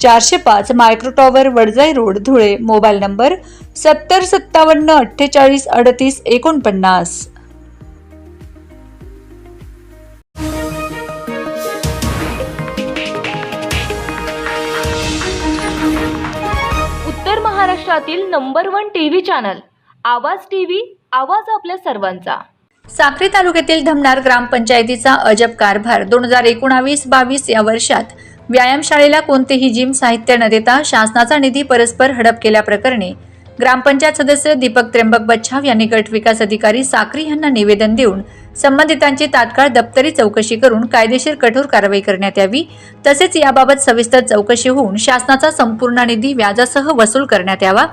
चारशे पाच micro tower Wadjai road Dhule. Mobile number सत्तर सत्तावन्न अठ्ठेचाळीस अडतीस एकोणपन्नास. उत्तर महाराष्ट्रातील number one TV channel. Awaaz TV Awaaz आपल्या सर्वांचा. साक्री तालुक्यातील धमनार ग्रामपंचायतीचा अजब कारभार दोन हजार एकोणावीस बावीस या वर्षात व्यायामशाळेला कोणतेही जिम साहित्य न देता शासनाचा निधी परस्पर हडप केल्याप्रकरणी ग्रामपंचायत सदस्य दीपक त्र्यंबक बच्छाव यांनी गट विकास अधिकारी साक्री यांना निवेदन देऊन संबंधितांची तात्काळ दप्तरी चौकशी करून कायदेशीर कठोर कारवाई करण्यात यावी. तसेच याबाबत सविस्तर चौकशी होऊन शासनाचा संपूर्ण निधी व्याजासह वसूल करण्यात यावा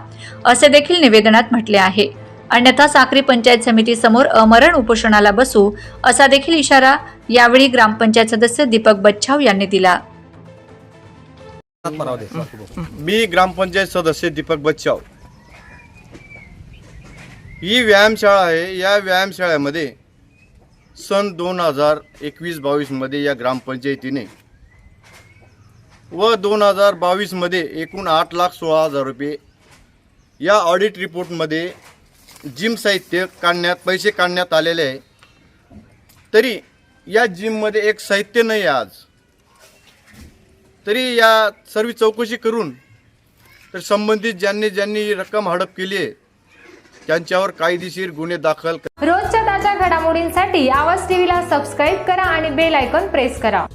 असे देखील निवेदनात म्हटले आहे. अन्यथा साक्री पंचायत समितीसमोर अमरण उपोषणाला बसू असा देखील इशारा यावेळी ग्रामपंचायत सदस्य दीपक बच्छाव यांनी दिला. मी ग्रामपंचायत सदस्य दीपक बच्चाव. ही व्यायामशाळा आहे. या व्यायामशाळेमध्ये सन दोन हजार एकवीस बावीसमध्ये या ग्रामपंचायतीने व दोन हजार बावीसमध्ये एकूण आठ लाख सोळा हजार रुपये या ऑडिट रिपोर्टमध्ये जिम साहित्य काढण्यात पैसे काढण्यात आलेले आहे. तरी या जिममध्ये एक साहित्य नाही आहे आज. तरी या सर्व चौकशी करून तर संबंधित ज्यांनी ज्यांनी रक्कम हडप केली आहे त्यांच्यावर कायदेशीर गुन्हे दाखल रोजच्या ताज्या घडामोडींसाठी आवाज टीव्हीला सबस्क्राईब करा आणि बेल आयकॉन प्रेस करा.